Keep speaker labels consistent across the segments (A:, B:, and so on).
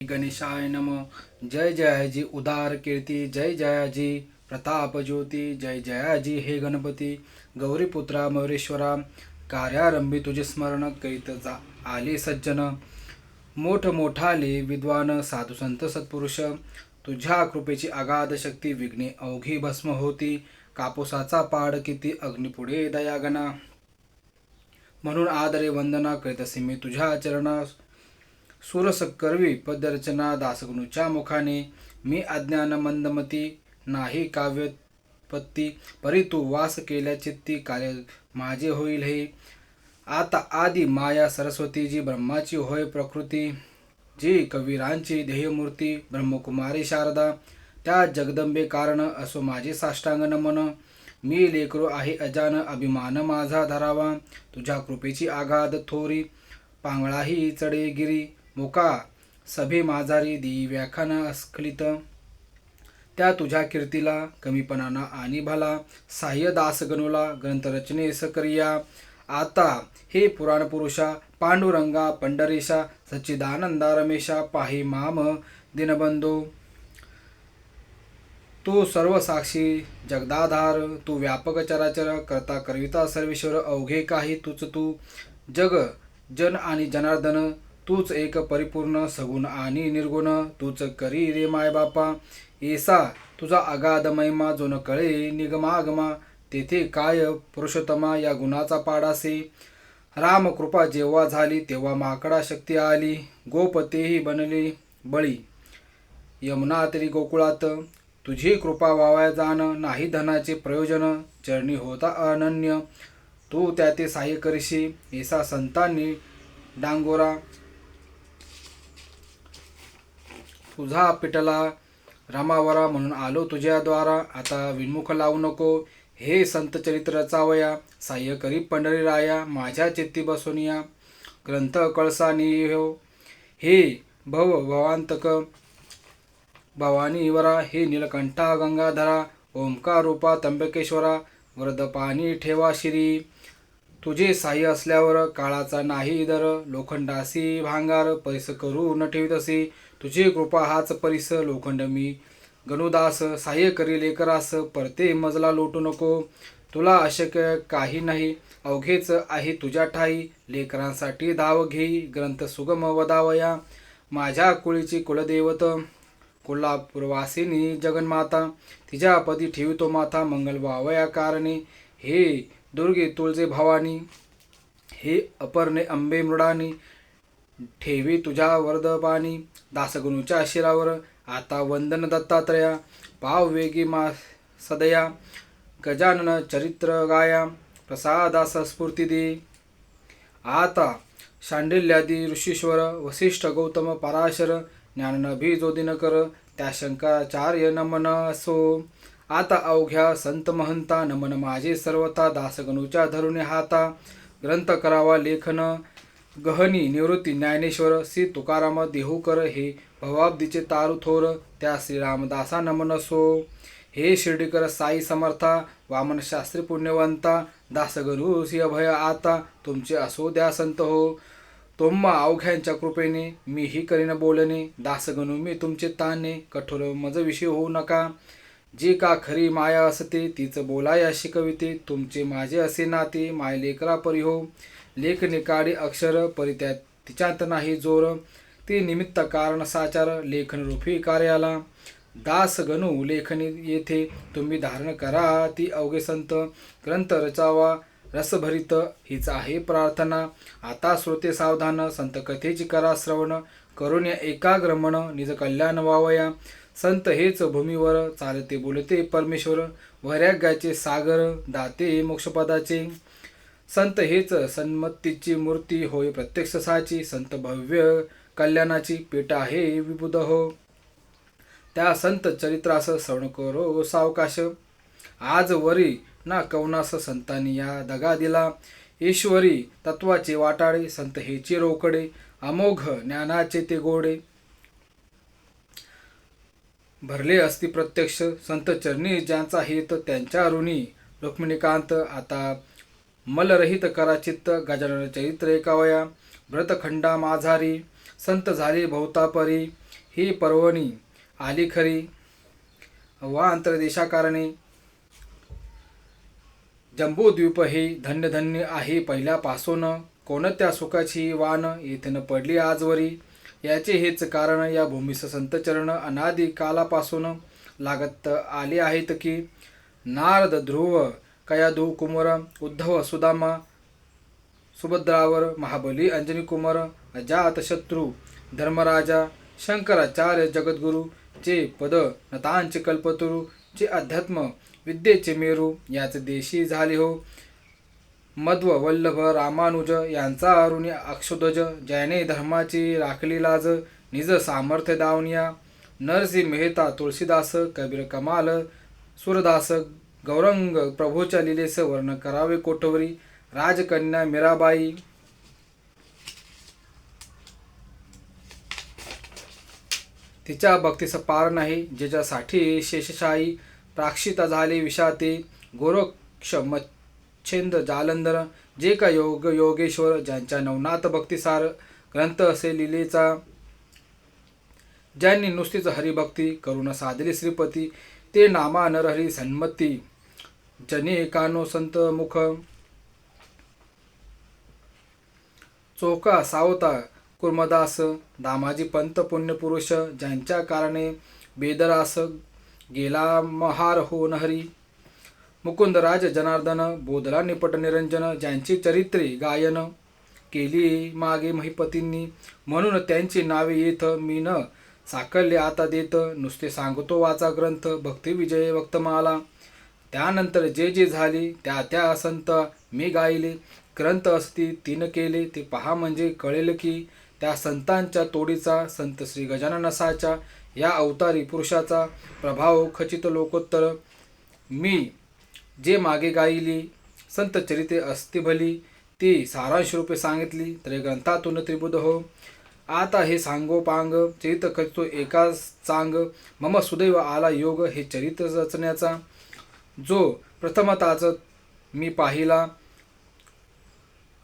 A: गणेशाय नम। जय जयाजी उदार कीर्ती जय जयाजी प्रताप ज्योती जय जयाजी हे गणपती गौरीपुत्रा मयुरेश्वरा कार्यारंभी तुझे स्मरण कैत जा आले सज्जन। मोठ मोठाले विद्वान साधू संत सत्पुरुष तुझ्या कृपेची अगाध शक्ती विघ्ने अवघी भस्म होती कापूसाचा पाड किती अग्निपुढे दयागना। म्हणून आदरे वंदना करीत असे मी तुझ्या आचरणा सुरस करवी पदरचना दासगणूच्या मुखाने. मी अज्ञान मंदमती नाही काव्यपत्ती परी तू वास केल्या चित्ती कार्य माझे होईल हे. आता आदि माया सरस्वती जी ब्रह्माची होय प्रकृती. जी कवीरांची ध्येयमूर्ती ब्रह्मकुमारी शारदा. त्या जगदंबे कारण असो माझे साष्टांग नमन मी लेकरो आहे अजान अभिमान माझा धरावा. तुझ्या कृपेची आगाध थोरी. पांगळाही चढे गिरी मुका सभे माझारी दी व्याख्यान अस्खलित. त्या तुझ्या कीर्तीला कमीपणाना आणि भला साह्य दास गणुला ग्रंथरचनेस करिया आता हे पुराण पुरुषा पांडुरंगा पंढरीशा सच्चिदानंदा रमेशा पाहि माम दिनबंधू. तू सर्व साक्षी जगदाधार तू व्यापक चराचर करता करविता सर्वेश्वर अवघे काही तुच तू. जग जन आणि जनार्दन तूच एक परिपूर्ण सगुण आणि निर्गुण. तूच करी रे माय बापा. येसा तुझा अगाध महिमा जो न कळे निगमागमा तेथे काय पुरुषोत्तमा या गुणाचा पाडासे? राम कृपा जेव्हा झाली तेव्हा माकडा शक्ती आली. गोपतेही बनले बळी. यमुना तरी गोकुळात. तुझी कृपा वावाय जाण नाही धनाचे प्रयोजन. चरणी होता अनन्य. तू त्या ते सहाय्य करशी. येसा संतांनी डांगोरा. तुझा पिटला. रामावरा म्हणून आलो तुझ्या द्वारा. आता विनमुख लावू नको. हे संत चरित्र रचावया. साह्य करी पंढरी राया. माझ्या चित्ती बसोनिया ग्रंथ कळसा हो हे भव भवांतक. भवानी वरा. हे नीलकंठा गंगाधरा. ओंकार रूपा त्र्यंबकेश्वरा वरद पाणी ठेवा श्री. तुझे साह्य असल्यावर काळाचा नाही दर लोखंडासी भांगार परिस करू न ठेवितसे तुझी कृपा हाच परिस लोखंड मी. गणुदास साह्य करी लेकरास परते मजला लोटू नको. तुला अशक्य काही नाही. अवघेच आहे तुझ्या ठाई. लेकरांसाठी धाव घेई ग्रंथ सुगम वदावया. माझ्या कुळीची कुलदेवत कोल्हापूरवासिनी जगन्माता. तिच्या पदी ठेवितो माथा. मंगल वावया कारणे. हे दुर्गे तुळजे भवानी हे अपर्णे अंबे मृडानी ठेवी तुझ्या वरदपानी दासगुणूच्या शिरावर आता वंदन दत्तात्रया पाव वेगी मा सदया गजानन चरित्र गाया प्रसादास स्फूर्ती दे. आता शांडिल्यादी ऋषीश्वर वसिष्ठ गौतम पराशर ज्ञाननभी जो दिनकर त्या शंकराचार्य नमन असो. आता अवघ्या संत महंता नमन माझे सर्वता दासगणूच्या धरुणे हाता. ग्रंथ करावा लेखन गहनी निवृत्ती ज्ञानेश्वर. श्री तुकाराम देहूकर हे भवाब्दीचे तारू थोर त्या श्रीरामदासा नमन हे शिर्डीकर साई समर्था वामन शास्त्री पुण्यवंता. दासगणू श्री अभय आता तुमचे असो द्या संत हो. तुम्हा अवघ्यांच्या कृपेने मीही करीन बोलणे. दासगणू मी तुमचे ताणे कठोर मज विषय होऊ नका. जी का खरी माया असते तीच बोलाया शिकविते. तुमचे माझे असे नाते माय लेकरा परी हो. लेख निकाडी अक्षर परी त्या तिच्यात नाही जोर. ती निमित्त कारण साचार लेखन रूपी कार्याला. दास गणू लेखनी येथे. तुम्ही धारण करा ती अवघे संत. ग्रंथ रचावा रसभरित हीच आहे प्रार्थना. आता श्रोते सावधान संत कथेची करा श्रवण. करून एकाग्रमण निज कल्याण वावया. संत हेच भूमीवर चालते बोलते परमेश्वर. वैराग्याचे सागर दाते मोक्षपदाचे. संत हेच सन्मतीची मूर्ती होय प्रत्यक्ष साची. संत भव्य कल्याणाची पेट आहे विबुध हो. त्या संत चरित्रास श्रवण करो सावकाश. आज वरी ना कवनास संतांनी या दगा दिला. ईश्वरी तत्वाचे वाटाळे संत हेची रोकडे. अमोघ ज्ञानाचे ते गोडे. भरले असती प्रत्यक्ष संत चरणी ज्यांचा हित त्यांच्या अरुणी रुक्मिणीकांत आता मलरहित कराचित्त गजानन चरित्र एकावया. व्रतखंडा माझारी संत झाली भोवतापरी ही पर्वणी आली खरी. वा अंतरदेशाकारणे. जंबूद्वीप हे धन्य धन्य आहे पहिल्यापासून. कोणत्या सुखाची वान येथेन पडली आजवरी? याचे हेच कारण या भूमीस संतचरण अनादी कालापासून लागत आले आहेत की नारद ध्रुव कयाधू कुमार उद्धव सुदामा सुभद्रावर महाबली अंजनी कुमार अजात शत्रू धर्मराजा शंकराचार्य जगद्गुरु चे पद नतांचे कल्पतरू चे अध्यात्म विद्येचे मेरू याच देशी झाले हो. मध्व वल्लभ रामानुज यांचा अरुणी अक्षध्वज ज्याने धर्माची राखली लाज निज सामर्थ्य दावनिया नरसी मेहता तुळशीदास कबीर कमाल सुरदास गौरंग प्रभूच्या लिलेस वर्ण करावे कोठवरी राजकन्या मीराबाई. तिच्या भक्तीस पार नाही ज्याच्यासाठी शेषशाही प्राक्षिता झाले विषाते गोरक्ष मच्छेंद जालंधर जे का योग योगेश्वर ज्यांच्या नवनाथ भक्तिसार ग्रंथ असे लिलेचा ज्यांनी नुसतीच हरिभक्ती करून साधली श्रीपती ते नामा नरहरी सन्मती. जने कानो संत मुख. चोका सावता कुर्मदास दामाजी पंत पुण्यपुरुष ज्यांच्या कारणे बेदरास गेला महार हो नहरी. मुकुंदराज जनार्दन बोधला निपट निरंजन ज्यांची चरित्रे गायन केली मागे महिपतींनी म्हणून त्यांची नावे येत मी न साकल्य आता देत नुसते सांगतो वाचा ग्रंथ भक्ती विजय वक्तमाला त्यानंतर जे जे झाली त्या त्या संत मी गायले ग्रंथ असती तीन केले ते पहा म्हणजे कळेल की त्या संतांच्या तोडीचा संत श्री गजाननसाच्या या अवतारी पुरुषाचा प्रभाव खचित लोकोत्तर मी जे मागे गायली संत चरिते असती भली ती सारांश रूपे सांगितली तरी ग्रंथातून त्रिबुध हो. आता हे सांगो पांग चरित खचतो एका चांग मम सुदैव आला योग हे चरित्र रचण्याचा. जो प्रथमताच मी पाहिला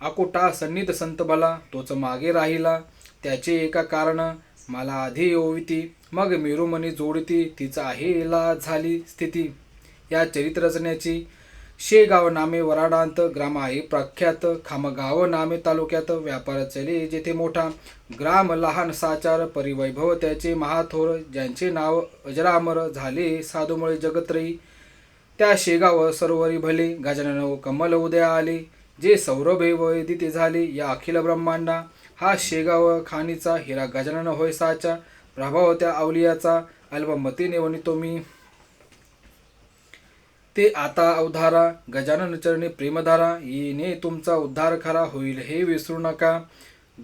A: अकोटा सन्निध संत भला तोच मागे राहिला. त्याचे एका कारण मला आधी ओविती मग मेरुमनी जोडती तिचा आहे ला झाली स्थिती. या चरित्र शेगाव नामे वराडांत ग्राम आहे. प्रख्यात खामगाव नामे तालुक्यात व्यापार चले जेथे मोठा ग्राम लहान साचार परिवैभव त्याचे महाथोर ज्यांचे नाव अजरामर झाले साधूमुळे जगत्रयी त्या शेगाव सरोवरी भले. गजानन व कमल उदया आले जे सौरभे वैदिते झाले. या अखिल ब्रह्मांडा हा शेगाव खानीचा हिरा. गजानन होय साचा प्रभाव त्या अवलियाचा अल्पमतीने वनितो मी. ते आता अवधारा गजानन चरणी प्रेमधारा येणे तुमचा उद्धार खरा होईल हे विसरू नका.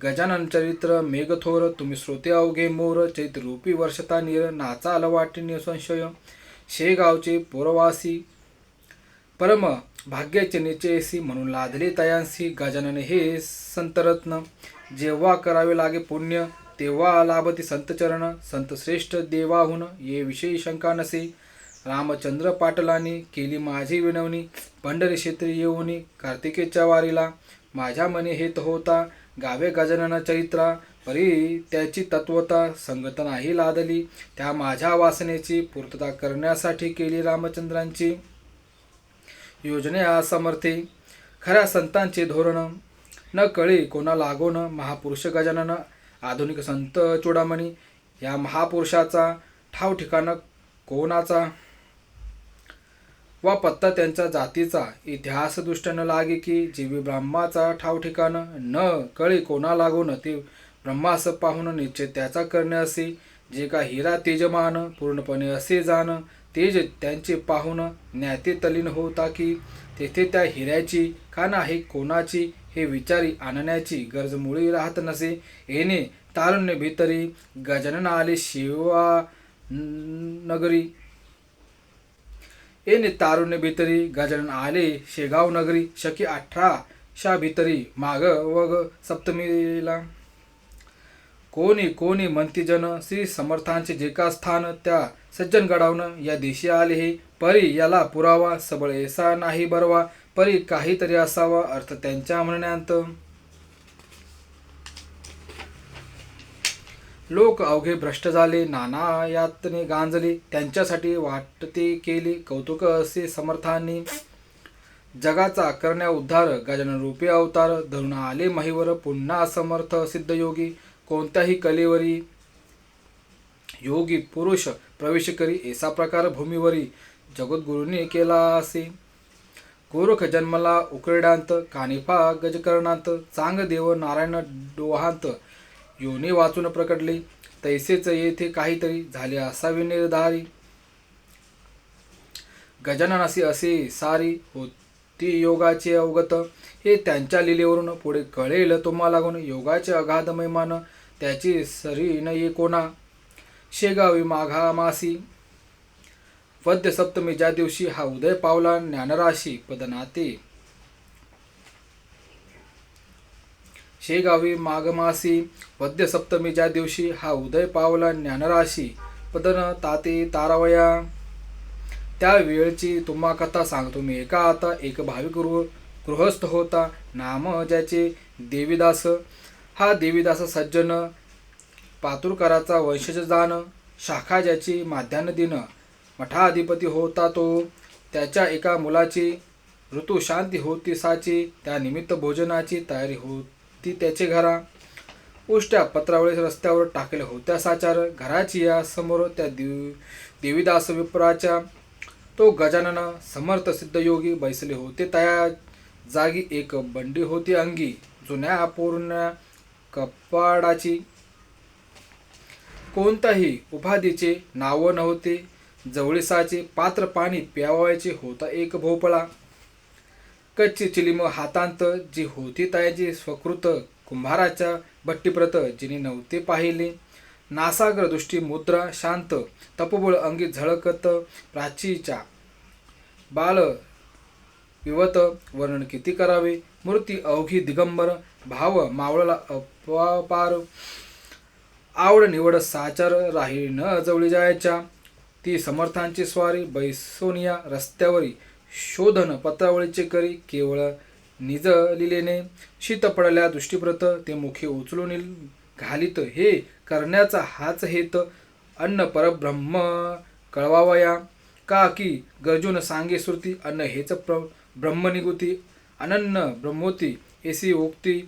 A: गजानन चरित्र मेघथोर तुम्ही श्रोते अवघे मोर चैत्ररूपी वर्षता निर नाचा अलवाटी निसंशय शेगावचे पुरवासी परम भाग्याचे निचयसी म्हणून लादले तयांसी गजानन हे संतरत्न. जेव्हा करावे लागे पुण्य तेव्हा लाभती संतचरण संत श्रेष्ठ देवाहून ये विषयी शंका नसे. रामचंद्र पाटलांनी केली माझी विनवणी. पंढरी क्षेत्री येऊनी कार्तिकेच्या वारीला. माझ्या मनी हेत होता. गावे गजानन चरित्रा. परी त्याची तत्वता संगत नाही लादली. त्या माझ्या वासनेची पूर्तता करण्यासाठी केली रामचंद्रांची योजने असमर्थी खऱ्या संतांचे धोरण. न कळे कोणा लागोन महापुरुष गजानन. आधुनिक संत चुडामणी. या महापुरुषाचा ठाव ठिकाण कोणाचा? वा पत्ता त्यांच्या जातीचा. इतिहास न लागे की जीवी ब्रह्माचा ठाव ठिकाण. न कळे कोणा लागून ते ब्रह्मास पाहून निश्चित त्याचा करणे असे. जे का हिरा तेजमान पूर्णपणे असे जाण. तेज त्यांचे पाहून ज्ञाते तलीन होता की तेथे त्या हिऱ्याची का नाही कोणाची हे विचारी आणण्याची गरज मुळी राहत नसे. येणे तारुण्य भीतरी गजानन आले शिवा नगरी. एने तारुण्य भीतरी गजानन आले शेगाव नगरी शकी अठराशा भीतरी माग वग सप्तमीला. कोणी कोणी म्हणती जन श्री समर्थांचे जे का स्थान त्या सज्जन गडावनं या देशी आले हे. परी याला पुरावा सबळ ऐसा नाही बरवा परी काहीतरी असावा अर्थ त्यांच्या म्हणण्यात. लोक अवघे भ्रष्ट झाले नाना यातने गांजले. त्यांच्यासाठी वाटते केले कौतुक असे समर्थांनी. जगाचा करण्या उद्धार गजानन रूपे अवतार धरून आले महिवर पुन्हा समर्थ सिद्धयोगी. कोणत्याही कलेवरी योगी पुरुष प्रवेश करी ऐसा प्रकार भूमीवरी. जगद्गुरूंनी केला असे. गोरख जन्मला उकरड्यांत कानिफा गजकरणांत चांग देव नारायण डोहांत योनी वाचून प्रकटले. तैसेच येथे काहीतरी झाले असावे निर्धारी. गजानन असे असे सारी होती योगाचे अवगत. हे त्यांच्या लिलेवरून पुढे कळेल तुम्हाला गुण योगाचे अगाध महिमान त्याची सरी न ये कोणा. शेगावी माघा मासी. वद्य सप्तमी ज्या दिवशी हा उदय पावला ज्ञानराशी पदनाते. शेगावी माघमासी वद्यसप्तमी ज्या दिवशी हा उदय पावला ज्ञानराशी पदन ताते तारावया. त्या वेळची तुम्हा कथा सांगतो मी. एका आता एक भाविक गृह गृहस्थ होता. नाम ज्याचे देवीदास. हा देवीदास सज्जन पातुरकराचा वंशज जाण शाखा ज्याची माध्यान्ह दिन. मठाधिपती होता तो. त्याच्या एका मुलाची ऋतुशांती होती साची. त्या निमित्त भोजनाची तयारी होती ती त्याचे घरा उष्ट्या पत्रावळी रस्त्यावर टाकल्या होत्या साचार. घराची या समोर त्या देव देवीदास विप्राच्या तो गजानन समर्थ सिद्धयोगी बैसले होते. त्या जागी एक बंडी होती अंगी. जुन्या अपूर्ण कपाडाची कोणताही उपाधीचे नाव नव्हते. जवळीसाचे पात्र पाणी प्यावायचे होता एक भोपळा. कच्ची चिलिम हातांत जी होती त्याची स्वकृत कुंभाराच्या भट्टीप्रत जिने नव्हते पाहिले. नासाग्र दृष्टी मुद्रा शांत तपबळ अंगी झळकत प्राचीच्या बाल विवत वर्णन किती करावे? मूर्ती अवघी दिगंबर भाव मावळला अपार आवड निवड साचार राही न जवळी जायच्या. ती समर्थांची स्वारी बैसोनिया रस्त्यावरी शोधन पत्रावळीचे करी केवळ निज लिलेने शीत पडल्या दृष्टीप्रत ते मुखे उचलून घालीत. हे करण्याचा हाच हेत अन्न परब्रह्म कळवावया. का की गरजून सांगे श्रुती अन्न हेच प्र ब्रह्मनिगुती अनन्न ब्रह्मोती एसी उक्ती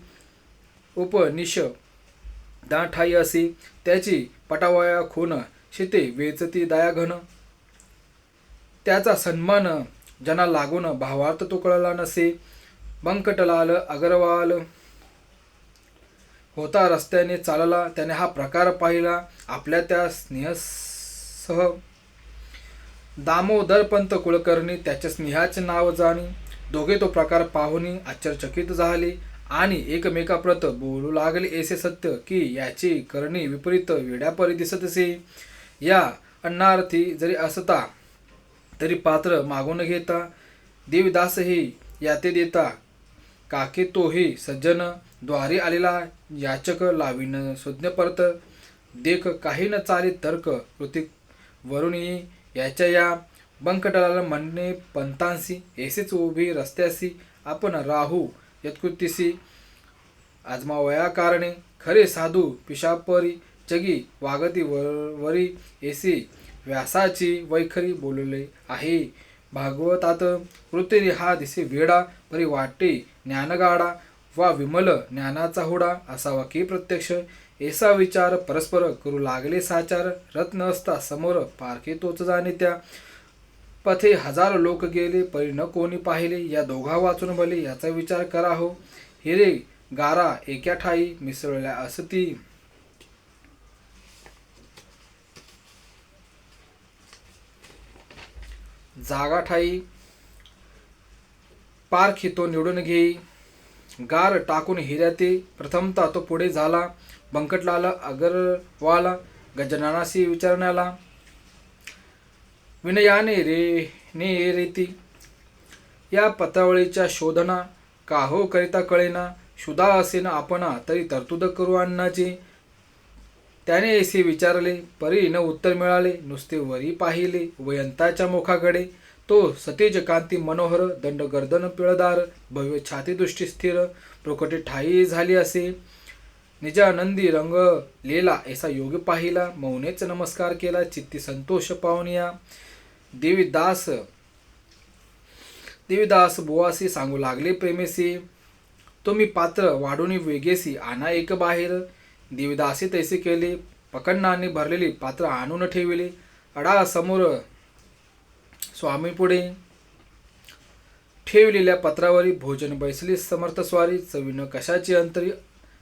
A: उपनिश दाठाई असे त्याची पटावया खून शिते वेचती दयाघन. त्याचा सन्मान ज्यांना लागून भावार्थ तो कळला नसे. बंकटलाल अगरवाल होता रस्त्याने चालला. त्याने हा प्रकार पाहिला. आपल्या त्या स्नेहसह दामोदरपंत कुलकर्णी त्याच्या स्नेहाचे नाव जाणी. दोघे तो प्रकार पाहुनी आश्चर्यचकित झाले आणि एकमेकाप्रत बोलू लागले. असे सत्य की याची करणी विपरीत वेड्यापरी दिसत असे. या अन्नार्थी जरी असता तरी पात्र मागून घेता. देवदासही याते देता. काके तोही सज्जनद्वारे आलेला याचक लावीन सुज्ञ परत. देख काही न चाले तर्क कृतिक वरुणी याच्या या बंकटाला म्हणणे पंतांसी. एसेच उभी रस्त्यासी. आपण राहू यत्कृतीसी. आजमावया कारणे. खरे साधू पिशापरी. चगी वागती वर वरी एसी व्यासाची वैखरी बोलले आहे. भागवतात वृत्तीने हा दिसे वेडा परी वाटे ज्ञानगाडा वा विमल ज्ञानाचा हुडा असावा की प्रत्यक्ष? ऐसा विचार परस्पर करू लागले साचार रत्न असता समोर पारखे तोच जाणे त्या पथे हजार लोक गेले परी न कोणी पाहिले या दोघा वाचून भले याचा विचार करा हो. हिरे गारा एका ठाई मिसळल्या असती. जागा ठाई पार तो निवडून घेई गार टाकून हिऱ्याते प्रथमता तो पुढे झाला. बंकटलाल अगरवाला गजनानाशी विचारण्याला. विनयाने रे ने रेती या पत्रावळीच्या शोधना काहो करिता कळेना. शुदा असेना आपणा तरी तरतूद करू अन्नाची. त्याने एसी विचारले परी न उत्तर मिळाले नुसते वरी पाहिले वयंताच्या मुखाकडे. तो सतेज कांती मनोहर दंड गर्दन पिळदार भव्य छाती दृष्टी स्थिर प्रकटे ठाई झाली असे. निजानंदी रंगलेला ऐसा योग पाहिला मौनेच नमस्कार केला चित्ती संतोष पावनिया देवीदास देवीदास बुवासी सांगू लागले प्रेमेसी. तुम्ही पात्र वाढून वेगेसी आणा एक बाहेर. देवीदासी तैसे केले पकडणाने भरलेली पात्र आणून ठेविली. अडा समोर स्वामीपुढे ठेवलेल्या पत्रावरी भोजन बैसली समर्थ स्वारी चवीनं कशाची अंतरी?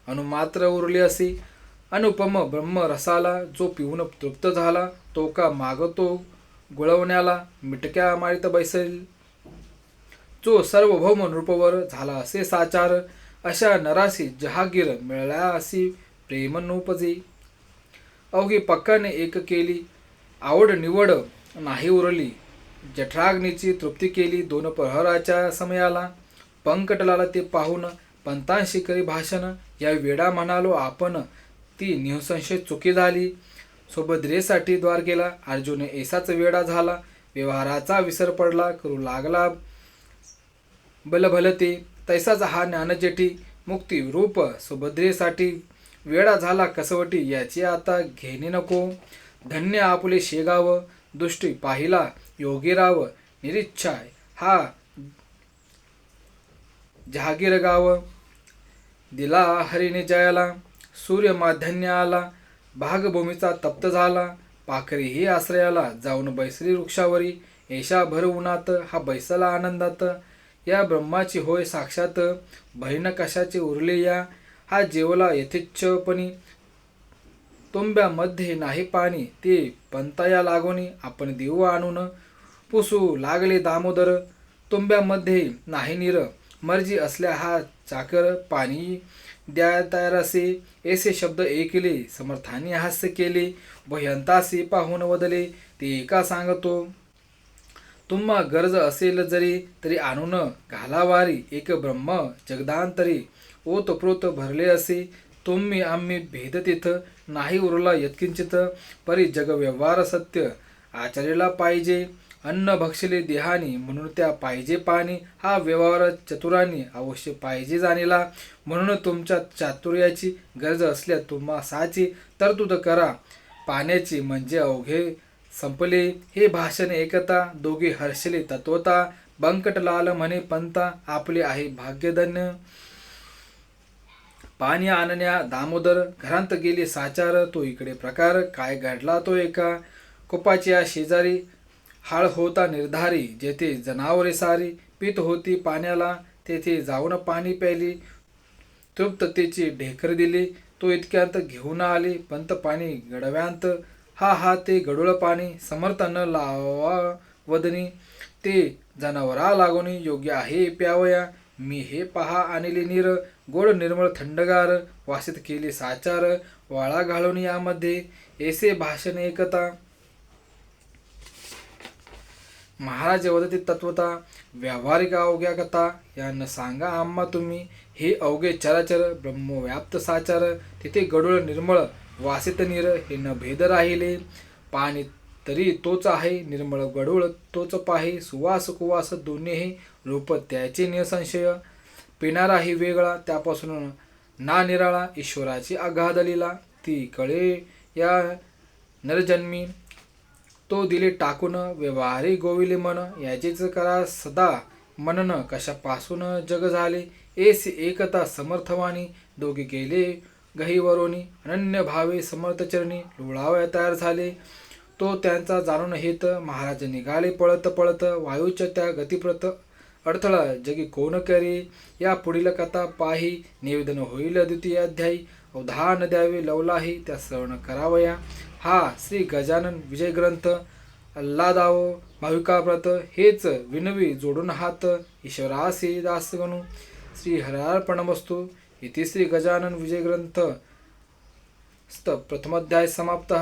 A: अनुमात्र उरली असे. अनुपम ब्रह्म रसाला जो पिऊन तृप्त झाला तो का मागतो गुळवण्याला? मिटक्या मारित बैसेल. जो सार्वभौम नृपवर झाला असे साचार अशा नरासी जहागीर मिळाल्या असी. प्रेम नृपजे अवघी पक्काने एक केली आवड निवड नाही उरली. जठराग्नीची तृप्ती केली दोन प्रहराच्या समयाला. पंकटलाला ते पाहून पंतांशी करी भाषण या वेडा म्हणालो आपण ती निःसंशय चुकी झाली. सुभद्रेसाठी द्वार गेला अर्जुन ऐसाच वेडा झाला. व्यवहाराचा विसर पडला करू लागला बलभलते तैसाच हा ज्ञानजेठी मुक्ती रूप सुभद्रेसाठी. वेळा झाला कसवटी याची आता घेणे नको. धन्य आपले शेगाव दृष्टी पाहिला योगीराव निरीच्छाय. हा जहागीर गाव दिला हरिने जयाला सूर्य माधन्य आला भागभूमीचा तप्त झाला. पाखरी ही आश्रयाला जाऊन बैसरी वृक्षावरी. येशा भर उन्हात हा बैसला आनंदात. या ब्रह्माची होय साक्षात. बहीण कशाचे उरले या? हा जेवला यथेच्छपणी. तुंब्यामध्ये नाही पाणी ते पंताया लागोनी आपण देऊ आणून. पुसू लागले दामोदर तुंब्यामध्ये नाही नीर मर्जी असल्या हा चाकर पाणी द्या तयार असे ऐसे शब्द ऐकले समर्थाने हास्य केले भयंतासी पाहून वदले ते एका सांगतो? तुम्हा गरज असेल जरी तरी आणून घालावारी एक ब्रह्म जगदांतरी. ओतप्रोत भरले असे. तुम्ही आम्ही भेद तिथ नाही उरला यत्किंचित. परी जग व्यवहार सत्य आचरेला पाहिजे. अन्न भक्षले देहानी म्हणून त्या पाहिजे पाणी. हा व्यवहार चतुरांनी अवश्य पाहिजे जाणीला. म्हणून तुमच्या चातुर्याची गरज असल्या तुम्हा साची तरतूद करा. पाण्याची म्हणजे अवघे संपले. हे भाषण एकता दोघे हर्षले तत्वता. बंकटलाल म्हणे पंता आपले आहे भाग्यधन्य. पाणी आणण्या दामोदर घरांत गेले साचार तो इकडे प्रकार काय घडला तो एका? कुपाच्या शेजारी हाळ होता निर्धारी जेथे जनावरे सारी पीत होती पाण्याला तेथे जाऊन पाणी प्यायली. तृप्ततेची ढेकर दिली तो इतक्यांत घेऊन आले पंत पाणी गडव्यांत. हा हा ते गडूळ पाणी समर्थ न लावा वदनी. ते जनावरा लागून योग्य आहे प्यावया मी हे पहा आणले नीर. गोड निर्मळ थंडगार वासित केले साचार वाळा घालून यामध्ये ऐसे भाषण एकता महाराज वदती तत्वता व्यावहारिक अवघ्या कथा यांना सांगा आम्हा तुम्ही हे अवघे चराचर ब्रह्मव्याप्त साचार तिथे गडूळ निर्मळ वासित निर हे न भेद राहिले. पाणी तरी तोच आहे निर्मळ गडूळ तोच पाहे सुवास कुवास दोन्ही हे रूप त्याचे निसंशय. पिणाराही वेगळा त्यापासून ना निराळा ईश्वराची अगाध लिला ती कळे या नरजन्मी. तो दिले टाकून व्यवहारी गोविले मन. याचेच करा सदा मनन. कशापासून जग झाले? एस एकता समर्थवाणी. दोघे गेले गहीवरोनी. अनन्य भावे समर्थचरणी लोळावया तयार झाले. तो त्यांचा जाणून हेत. महाराज निघाले पळत पळत. वायूच्या त्या गतिप्रत अडथळा जगी कोण करी? या पुढील कथा पाही निवेदन होईल द्वितीय अध्यायी. अवधान द्यावे लवलाही त्या श्रवण करावया. हा श्री गजानन विजय ग्रंथ. अल्लादावो भाविकाव्रत हेच विनवी जोडून हात. ईश्वरासी दास गणू श्री हरार्पणमस्तु इति श्री गजानन विजय ग्रंथ. स्त प्रथमाध्याय समाप्त.